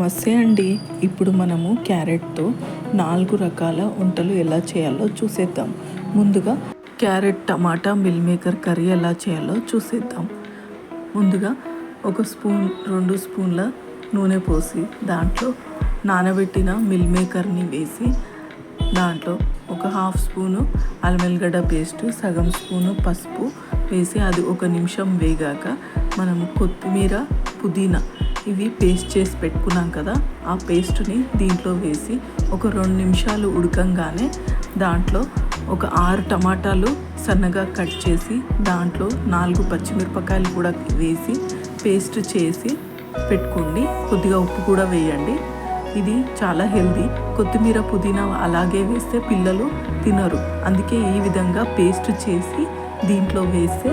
నమస్తే అండి ఇప్పుడు మనము క్యారెట్తో నాలుగు రకాల వంటలు ఎలా చేయాలో చూసేద్దాం. ముందుగా carrot tomato meal maker curry ఎలా చేయాలో చూసేద్దాం. ముందుగా ఒక స్పూన్ రెండు స్పూన్ల నూనె పోసి దాంట్లో నానబెట్టిన మిల్ మేకర్ని వేసి దాంట్లో ఒక హాఫ్ స్పూను అల్మెల్గడ్డ పేస్ట్ సగం స్పూను పసుపు వేసి అది ఒక నిమిషం వేగాక మనము కొత్తిమీర పుదీనా ఇవి పేస్ట్ చేసి పెట్టుకున్నాం కదా ఆ పేస్ట్ని దీంట్లో వేసి ఒక రెండు నిమిషాలు ఉడకంగానే దాంట్లో ఒక ఆరు టమాటాలు సన్నగా కట్ చేసి దాంట్లో నాలుగు పచ్చిమిరపకాయలు కూడా వేసి పేస్ట్ చేసి పెట్టుకోండి. కొద్దిగా ఉప్పు కూడా వేయండి. ఇది చాలా హెల్దీ. కొత్తిమీర పుదీనా అలాగే వేస్తే పిల్లలు తినరు. అందుకే ఈ విధంగా పేస్ట్ చేసి దీంట్లో వేస్తే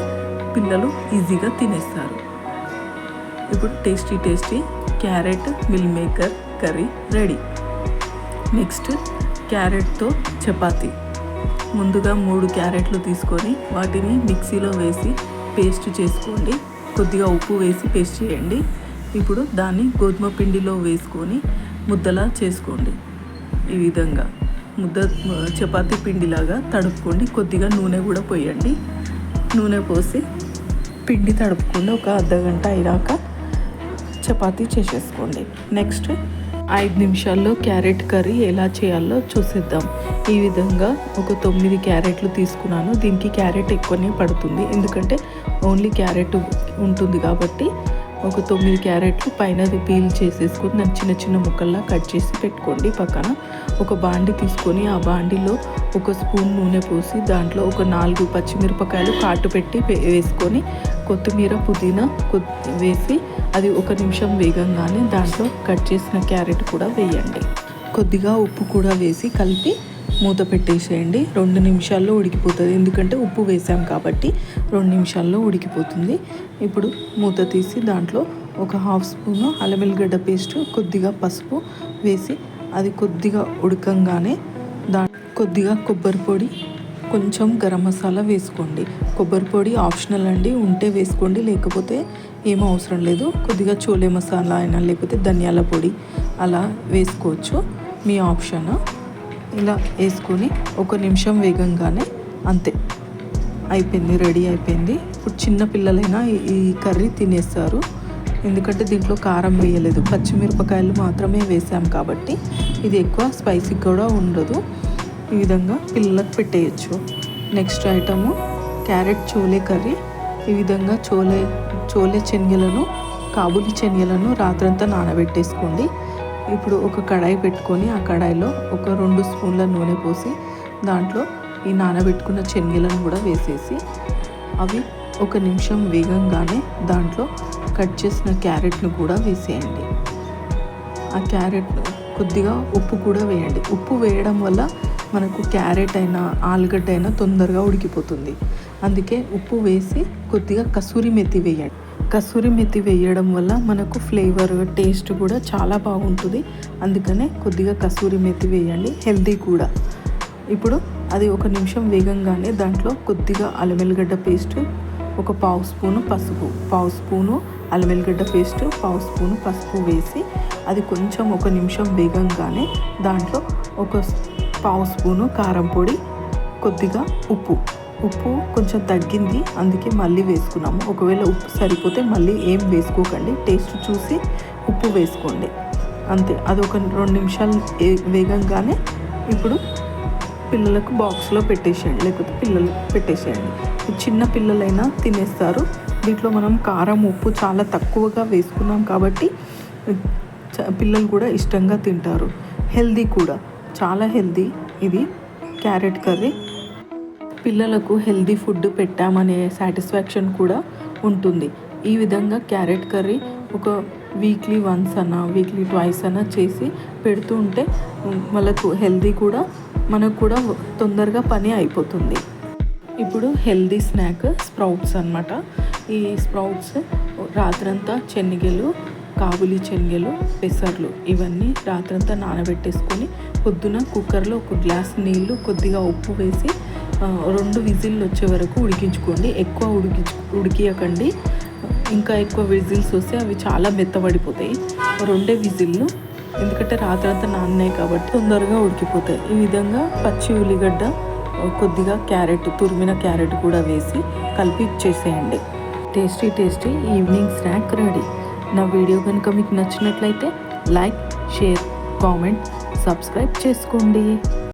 పిల్లలు ఈజీగా తినేస్తారు. ఇప్పుడు tasty tasty carrot meal maker curry ready next క్యారెట్తో chapati. ముందుగా మూడు క్యారెట్లు తీసుకొని వాటిని మిక్సీలో వేసి పేస్ట్ చేసుకోండి. కొద్దిగా ఉప్పు వేసి పేస్ట్ చేయండి. ఇప్పుడు దాన్ని గోధుమ పిండిలో వేసుకొని ముద్దలా చేసుకోండి. ఈ విధంగా ముద్ద చపాతి పిండిలాగా తడుపుకోండి. కొద్దిగా నూనె కూడా పోయండి. నూనె పోసి పిండి తడుపుకుండా ఒక అర్ధ గంట అయినాక చపాతీ చేసేసుకోండి. నెక్స్ట్ ఐదు నిమిషాల్లో క్యారెట్ కర్రీ ఎలా చేయాలో చూసేద్దాం. ఈ విధంగా ఒక తొమ్మిది క్యారెట్లు తీసుకున్నాను. దీనికి క్యారెట్ ఎక్కువనే పడుతుంది. ఎందుకంటే ఓన్లీ క్యారెట్ ఉంటుంది కాబట్టి ఒక తొమ్మిది క్యారెట్లు పైన పీల్ చేసేసుకొని దాన్ని చిన్న చిన్న ముక్కల్లా కట్ చేసి పెట్టుకోండి పక్కన. ఒక బాండి తీసుకొని ఆ బాండిలో ఒక స్పూన్ నూనె పోసి దాంట్లో ఒక నాలుగు పచ్చిమిరపకాయలు కాటు పెట్టి వేసుకొని కొత్తిమీర పుదీనా వేసి అది ఒక నిమిషం వేగంగానే దాంట్లో కట్ చేసిన క్యారెట్ కూడా వేయండి. కొద్దిగా ఉప్పు కూడా వేసి కలిపి మూత పెట్టేసేయండి. రెండు నిమిషాల్లో ఉడికిపోతుంది. ఎందుకంటే ఉప్పు వేసాం కాబట్టి రెండు నిమిషాల్లో ఉడికిపోతుంది. ఇప్పుడు మూత తీసి దాంట్లో ఒక హాఫ్ స్పూను అల్లమెల్లిగడ్డ పేస్ట్ కొద్దిగా పసుపు వేసి అది కొద్దిగా ఉడకంగానే దా కొద్దిగా కొబ్బరి పొడి కొంచెం గరం మసాలా వేసుకోండి. కొబ్బరి పొడి ఆప్షనల్ అండి. ఉంటే వేసుకోండి. లేకపోతే ఏం అవసరం లేదు. కొద్దిగా చోలే మసాలా అయినా లేకపోతే ధనియాల పొడి అలా వేసుకోవచ్చు. మీ ఆప్షన్. ఇలా వేసుకొని ఒక నిమిషం వేగంగానే అంతే. అయిపోయింది రెడీ అయిపోయింది. ఇప్పుడు చిన్న పిల్లలైనా ఈ కర్రీ తినేస్తారు. ఎందుకంటే దీంట్లో కారం వేయలేదు. పచ్చిమిరపకాయలు మాత్రమే వేసాం కాబట్టి ఇది ఎక్కువ స్పైసీ కూడా ఉండదు. ఈ విధంగా పిల్లలకు పెట్టేయచ్చు. Next item carrot chole curry. ఈ విధంగా చోలే చోలే శనగలను కాబులి శనగలను రాత్రంతా నానబెట్టేసుకోండి. ఇప్పుడు ఒక కడాయి పెట్టుకొని ఆ కడాయిలో ఒక రెండు స్పూన్ల నూనె పోసి దాంట్లో ఈ నానబెట్టుకున్న శనగలను కూడా వేసేసి అవి ఒక నిమిషం వేగంగానే దాంట్లో కట్ చేసిన క్యారెట్ను కూడా వేసేయండి. ఆ క్యారెట్ను కొద్దిగా ఉప్పు కూడా వేయండి. ఉప్పు వేయడం వల్ల మనకు క్యారెట్ అయినా ఆలుగడ్డ అయినా తొందరగా ఉడికిపోతుంది. అందుకే ఉప్పు వేసి కొద్దిగా కసూరి మెత్తి వేయండి. కసూరి మెత్తి వేయడం వల్ల మనకు ఫ్లేవర్ టేస్ట్ కూడా చాలా బాగుంటుంది. అందుకనే కొద్దిగా కసూరి మెత్తి వేయండి హెల్దీ కూడా. ఇప్పుడు అది ఒక నిమిషం వేగంగానే దాంట్లో కొద్దిగా అల్లమెల్లిగడ్డ పేస్ట్ ఒక పావు స్పూను పసుపు పావు స్పూను అల్లమెల్లిగడ్డ పేస్ట్ పావు స్పూను పసుపు వేసి అది కొంచెం ఒక నిమిషం వేగంగానే దాంట్లో ఒక పావు స్పూను కారం పొడి కొద్దిగా ఉప్పు. ఉప్పు కొంచెం తగ్గింది అందుకే మళ్ళీ వేసుకున్నాము. ఒకవేళ ఉప్పు సరిపోతే మళ్ళీ ఏం వేసుకోకండి టేస్ట్ చూసి ఉప్పు వేసుకోండి. అంతే అది ఒక రెండు నిమిషాలు వేగంగానే ఇప్పుడు పిల్లలకు బాక్స్లో పెట్టేసేయండి లేకపోతే పిల్లలు పెట్టేసేయండి. చిన్న పిల్లలైనా తినేస్తారు. దీంట్లో మనం కారం ఉప్పు చాలా తక్కువగా వేసుకున్నాం కాబట్టి పిల్లలు కూడా ఇష్టంగా తింటారు. హెల్దీ కూడా చాలా హెల్దీ ఇది క్యారెట్ కర్రీ. పిల్లలకు హెల్దీ ఫుడ్ పెట్టామనే సాటిస్ఫాక్షన్ కూడా ఉంటుంది. ఈ విధంగా క్యారెట్ కర్రీ ఒక వీక్లీ వన్స్ అన్న వీక్లీ ట్వైస్ అన్న చేసి పెడుతూ ఉంటే వాళ్ళకు హెల్దీ కూడా మనకు కూడా తొందరగా పని అయిపోతుంది. ఇప్పుడు హెల్దీ స్నాక్ స్ప్రౌట్స్ అనమాట ఈ స్ప్రౌట్స్ రాత్రంతా చెన్నిగెలు కాబులి శనగలు పెసర్లు ఇవన్నీ రాత్రంతా నానబెట్టేసుకొని పొద్దున కుక్కర్లో ఒక గ్లాస్ నీళ్ళు కొద్దిగా ఉప్పు వేసి రెండు విజిల్లు వచ్చే వరకు ఉడికించుకోండి. ఎక్కువ ఉడికి ఉడికియకండి. ఇంకా ఎక్కువ విజిల్స్ వస్తే అవి చాలా మెత్తబడిపోతాయి. రెండే విజిల్లు. ఎందుకంటే రాత్రంతా నాన్నాయి కాబట్టి తొందరగా ఉడికిపోతాయి. ఈ విధంగా పచ్చి ఉల్లిగడ్డ కొద్దిగా క్యారెట్ తురిమిన క్యారెట్ కూడా వేసి కలిపి ఇచ్చేసేయండి. Tasty tasty evening snack ready. నా వీడియో కనుక మీకు నచ్చినట్లయితే లైక్ షేర్ కామెంట్ సబ్స్క్రైబ్ చేసుకోండి.